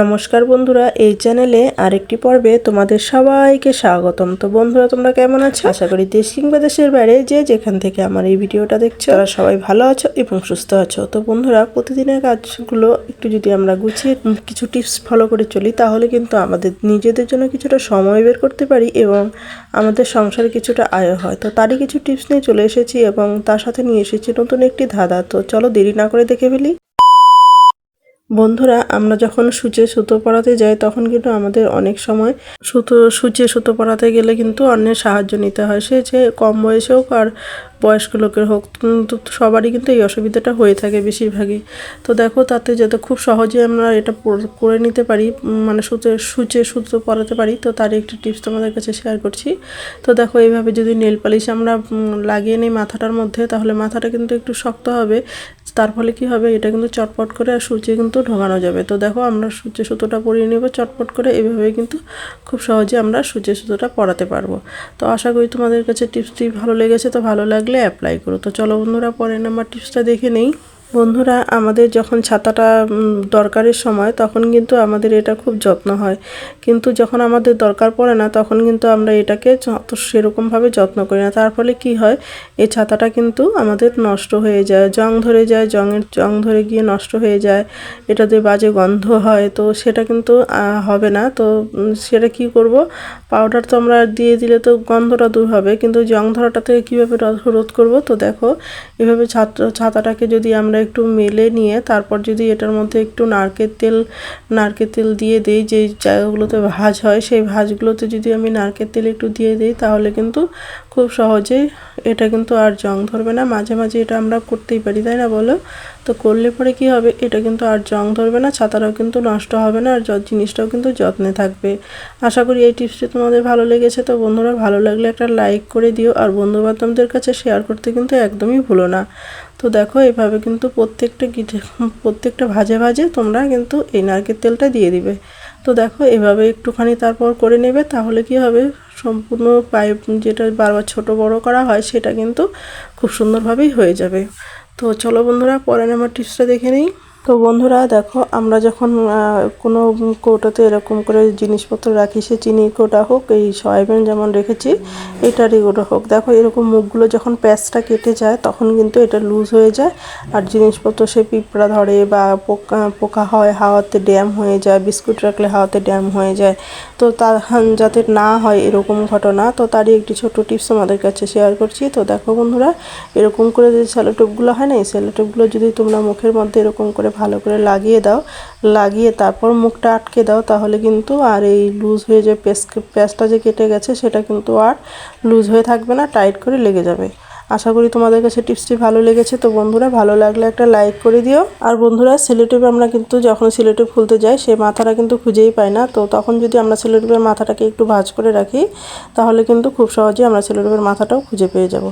নমস্কার বন্ধুরা, এই চ্যানেলে আরেকটি পর্বে তোমাদের সবাইকে স্বাগতম। তো বন্ধুরা, তোমরা কেমন আছো? আশা করি দেশ কিংবা দেশের বাইরে যে যেখান থেকে আমার এই ভিডিওটা দেখছ, তারা সবাই ভালো আছো এবং সুস্থ আছো। তো বন্ধুরা, প্রতিদিনের কাজগুলো একটু যদি আমরা গুছিয়ে কিছু টিপস ফলো করে চলি, তাহলে কিন্তু আমাদের নিজেদের জন্য কিছুটা সময় বের করতে পারি এবং আমাদের সংসারে কিছুটা আয় হয়। তো তারই কিছু টিপস নিয়ে চলে এসেছি এবং তার সাথে নিয়ে এসেছি নতুন একটি ধাঁধা। তো চলো দেরি না করে দেখে ফেলি। বন্ধুরা, আমরা যখন সূচে সুতো পড়াতে যাই, তখন কিন্তু আমাদের অনেক সময় সুতো সূচে সুতো পড়াতে গেলে কিন্তু অন্যের সাহায্য নিতে হয়। সে যে কম বয়সে হোক আর বয়স্ক লোকের হোক সবারই কিন্তু এই অসুবিধাটা হয়ে থাকে বেশিরভাগই। তো দেখো তাতে যাতে খুব সহজে আমরা এটা করে নিতে পারি মানে সুতো সূচে সুতো পরাতে পারি, তো তার একটি টিপস তোমাদের কাছে শেয়ার করছি। তো দেখো এইভাবে যদি নেল পালিশ আমরা লাগিয়ে নিই মাথাটার মধ্যে, তাহলে মাথাটা কিন্তু একটু শক্ত হবে, তার ফলে কী হবে, এটা কিন্তু চটপট করে আর সূচে কিন্তু ঢোকানো যাবে। তো দেখো আমরা সূচে সুতোটা পরিয়ে নেব, চটপট করে এভাবে কিন্তু খুব সহজে আমরা সূচে সুতোটা পরাতে পারব। তো আশা করি তোমাদের কাছে টিপসটি ভালো লেগেছে, তো ভালো লাগলে অ্যাপ্লাই করো। তো চলো বন্ধুরা পরের নাম্বার টিপসটা দেখে নেই। বন্ধুরা, আমাদের যখন ছাতাটা দরকারের সময়, তখন কিন্তু আমাদের এটা খুব যত্ন হয়। কিন্তু যখন আমাদের দরকার পড়ে না, তখন কিন্তু আমরা এটাকে যত সেরকমভাবে যত্ন করি না। তার ফলে কী হয়, এই ছাতাটা কিন্তু আমাদের নষ্ট হয়ে যায়। জং ধরে যায়, জংয়ের জং ধরে গিয়ে নষ্ট হয়ে যায়। এটাতে বাজে গন্ধ হয়, তো সেটা কিন্তু হবে না। তো সেটা কি করব? পাউডার তো আমরা দিয়ে দিলে তো গন্ধটা দূর হবে। কিন্তু জং ধরাটা থেকে কীভাবে রোধ- রোধ করব? তো দেখো, এভাবে ছাত্র ছাতাটাকে যদি আমরা একটু মেলে নিয়ে তারপর যদি এটার মধ্যে একটু নারকেল তেল নারকেল তেল দিয়ে দিই যে জায়গাগুলোতে ভাজ হয়, সেই ভাজগুলোতে যদি আমি নারকেল তেল একটু দিয়ে দিই, তাহলে কিন্তু খুব সহজেই এটা কিন্তু আর জং ধরবে না। মাঝে মাঝে এটা আমরা করতেই পারি, তাই না বলো? তো করলে পরে কি হবে? এটা কিন্তু আর জং ধরবে না, ছাতাটাও কিন্তু নষ্ট হবে না, আর জিনিসটাও কিন্তু যত্নে থাকবে। আশা করি এই টিপসটি তোমাদের ভালো লেগেছে। তো বন্ধুরা, ভালো লাগলে একটা লাইক করে দিও, আর বন্ধু বান্ধবদের কাছে শেয়ার করতে কিন্তু একদমই ভুলো না। তো দেখো, এভাবে কিন্তু প্রত্যেকটা গিঠে, প্রত্যেকটা ভাজে ভাজে তোমরা কিন্তু এই নারকেল তেলটা দিয়ে দিবে। তো দেখো, এভাবে একটুখানি তারপর করে নেবে, তাহলে কি হবে? সম্পূর্ণ পাইপ যেটা বারবার ছোট বড় করা হয়, সেটা কিন্তু খুব সুন্দরভাবেই হয়ে যাবে। তো চলো বন্ধুরা, পরে আমার টিপসটা দেখে নিই। তো বন্ধুরা দেখো, আমরা যখন কোনো কৌটোতে এরকম করে জিনিসপত্র রাখি, সে চিনি কৌটা হোক, এই সয়াবিন যেমন রেখেছি, এটারই কৌটো হোক। দেখো, এরকম মুখগুলো যখন প্যাঁচটা কেটে যায়, তখন কিন্তু এটা লুজ হয়ে যায়, আর জিনিসপত্র সে পিঁপড়া ধরে বা পোকা পোকা হয়, হাওয়াতে ড্যাম হয়ে যায়, বিস্কুট রাখলে হাওয়াতে ড্যাম হয়ে যায়। তো তার যাতে না হয় এরকম ঘটনা, তো তারই একটি ছোট টিপস আমাদের কাছে শেয়ার করছি। তো দেখো বন্ধুরা, এরকম করে যে স্যালোটেপগুলো হয় না, এই স্যালোটেপগুলো যদি তোমরা মুখের মধ্যে এরকম করে ভালো করে লাগিয়ে দাও। লাগিয়ে তারপর মুখটা আটকে দাও, তাহলে কিন্তু আর এই লুজ হয়ে যে পেস্ট প্যাঁচটা যে কেটে গেছে, সেটা কিন্তু আর লুজ হয়ে থাকবে না টাইট করে লেগে যাবে। আশা করি তোমাদের কাছে টিপসটি ভালো লেগেছে। তো বন্ধুরা, ভালো লাগলে একটা লাইক করে দিও। আর বন্ধুরা সেলোটেপ আমরা কিন্তু যখন সেলোটেপ খুলতে যাই সেই মাথাটা কিন্তু খুঁজেই পাই না। তো তখন যদি আমরা সেলোটেপের মাথাটাকে একটু ভাঁজ করে রাখি, তাহলে কিন্তু খুব সহজেই আমরা সেলোটেপের মাথাটাও খুঁজে পেয়ে যাব।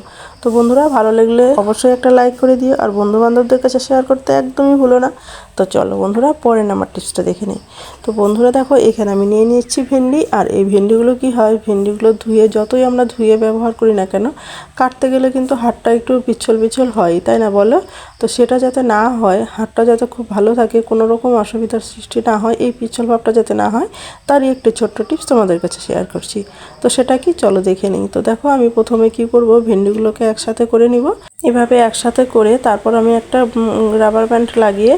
তো বন্ধুরা, ভালো লাগলে অবশ্যই একটা লাইক করে দিও। আর বন্ধু বান্ধবদের কাছে শেয়ার করতে একদমই ভুলো না। তো চলো বন্ধুরা পরে নাম্বার টিপসটা দেখে নিই। তো বন্ধুরা, দেখো, এখানে আমি নিয়ে নিচ্ছি ভেন্ডি। আর এই ভেন্ডিগুলো কি হয়? ভেন্ডিগুলো ধুয়ে, যতই আমরা ধুয়ে ব্যবহার করি না কেন, কাটতে গেলে কিন্তু হাতটা একটু পিছল পিছল হয় তাই না বলো? তো সেটা যাতে না হয়, হাতটা যাতে খুব ভালো থাকে, কোনো রকম অসুবিধার সৃষ্টি না হয়, এই পিছল ভাবটা যাতে না হয়, তারই একটি ছোট্ট টিপস তোমাদের কাছে শেয়ার করছি। তো সেটা কি? চলো দেখে নিই। তো দেখো, আমি প্রথমে কি করব? ভেন্ডিগুলোকে একসাথে করে নিব। এভাবে একসাথে করে তারপর আমি একটা রাবার ব্যান্ড লাগিয়ে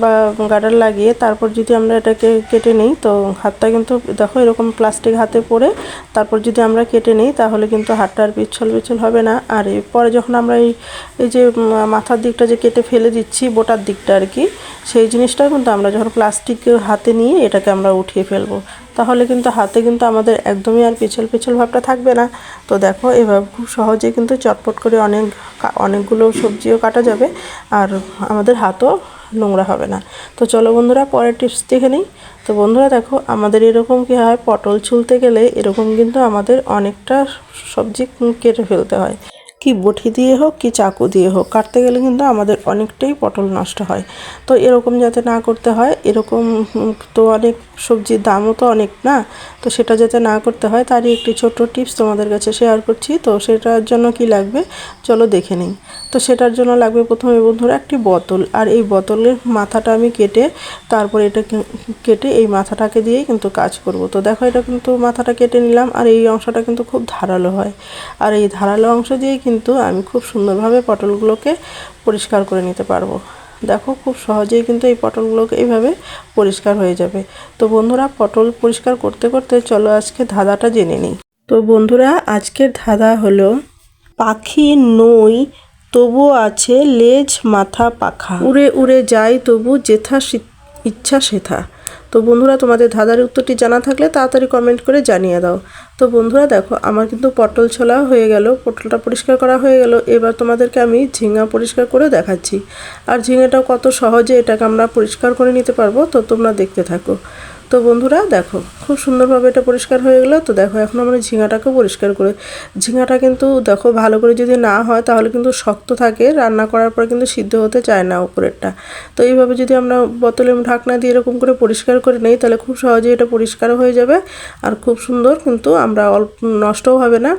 বা গার্ডার লাগিয়ে তারপর যদি আমরা এটাকে কেটে নিই, তো হাতটা কিন্তু, দেখো এরকম প্লাস্টিক হাতে পরে তারপর যদি আমরা কেটে নিই, তাহলে কিন্তু হাতটা আর পিছল পিছল হবে না। আর এরপরে যখন আমরা এই এই যে মাথার দিকটা যে কেটে ফেলে দিচ্ছি বোটার দিকটা আর কি। সেই জিনিসটা কিন্তু আমরা যখন প্লাস্টিক হাতে নিয়ে এটাকে আমরা উঠিয়ে ফেলব। তাহলে কিন্তু হাতে কিন্তু আমাদের একদমই আর পিছল পিছল ভাবটা থাকবে না। তো দেখো, এভাবে খুব সহজে কিন্তু চটপট করে অনেক অনেকগুলো সবজিও কাটা যাবে আর আমাদের হাতও নোংরা হবে না। তো চলো বন্ধুরা, পরের টিপস দেখে নিই। তো বন্ধুরা দেখো, আমাদের এরকম কি হয়, পটল ছুলতে গেলে এরকম কিন্তু আমাদের অনেকটা সবজি কেটে ফেলতে হয়। কি বটি দিয়ে হোক, কি চাকু দিয়ে হোক, কাটতে গেলে কিন্তু আমাদের অনেকটাই পটল নষ্ট হয়। তো এরকম যাতে না করতে হয়, এরকম তো অনেক সবজির দামও তো অনেক না? তো সেটা যাতে না করতে হয়, তারই একটি ছোট্ট টিপস তোমাদের কাছে শেয়ার করছি। তো সেটার জন্য কি লাগবে? চলো দেখে নিই। তো সেটার জন্য লাগবে প্রথমে বন্ধুরা একটি বোতল। আর এই বোতলের মাথাটা আমি কেটে, তারপর এটা কেটে এই মাথাটাকে দিয়েই কিন্তু কাজ করব। তো দেখো এটা কিন্তু মাথাটা কেটে নিলাম, আর এই অংশটা কিন্তু খুব ধারালো হয়। আর এই ধারালো অংশ দিয়েই কিন্তু আমি খুব সুন্দরভাবে পটলগুলোকে পরিষ্কার করে নিতে পারব। দেখো খুব সহজেই কিন্তু এই পটলগুলোকে এইভাবে পরিষ্কার হয়ে যাবে। তো বন্ধুরা, পটল পরিষ্কার করতে করতে চলো আজকে ধাঁধাটা জেনে নিই। তো বন্ধুরা, আজকের ধাঁধা হলো পাখি নই, তবু আছে লেজ, মাথা, পাখা। উড়ে উড়ে যায় তবু যেথা ইচ্ছা সেথা। তো বন্ধুরা, তোমাদের ধাঁধার উত্তরটি জানা থাকলে তাড়াতাড়ি কমেন্ট করে জানিয়ে দাও। তো বন্ধুরা, দেখো, আমার কিন্তু পটল ছোলা হয়ে গেল, পটলটা পরিষ্কার করা হয়ে গেল। এবার তোমাদেরকে আমি ঝিঙা পরিষ্কার করে দেখাচ্ছি। আর ঝিঙেটাও কত সহজে এটাকে আমরা পরিষ্কার করে নিতে পারব, তো তোমরা দেখতে থাকো। তো বন্ধুরা, দেখো, খুব সুন্দরভাবে এটা পরিষ্কার হয়ে গেলো। তো দেখো, এখন আমরা ঝিঙাটাকে পরিষ্কার করে, ঝিঙাটা কিন্তু দেখো, ভালো করে যদি না হয়, তাহলে কিন্তু শক্ত থাকে। রান্না করার পর কিন্তু সিদ্ধ হতে চায় না উপরেরটা। তো এইভাবে যদি আমরা বোতলে ঢাকনা দিয়ে এরকম করে পরিষ্কার করে নেই, তাহলে খুব সহজেই এটা পরিষ্কার হয়ে যাবে। আর খুব সুন্দর কিন্তু আমরা অল্প, নষ্টও হবে না।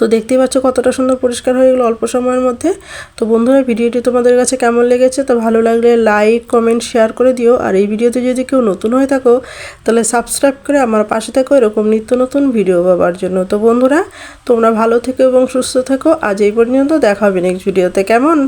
তো দেখতেই পাচ্ছ কতটা সুন্দর পরিষ্কার হয়ে গেলো অল্প সময়ের মধ্যে। তো বন্ধুরা, ভিডিওটি তোমাদের কাছে কেমন লেগেছে? তো ভালো লাগলে লাইক কমেন্ট শেয়ার করে দিও। আর এই ভিডিওতে যদি কেউ নতুন হয়ে থাকো, তাহলে সাবস্ক্রাইব করে আমার পাশে থাকো এরকম নিত্য নতুন ভিডিও পাবার জন্য। তো বন্ধুরা, তোমরা ভালো থেকো এবং সুস্থ থেকো। আজ এই পর্যন্ত দেখা হবে নেক্সট ভিডিওতে কেমন?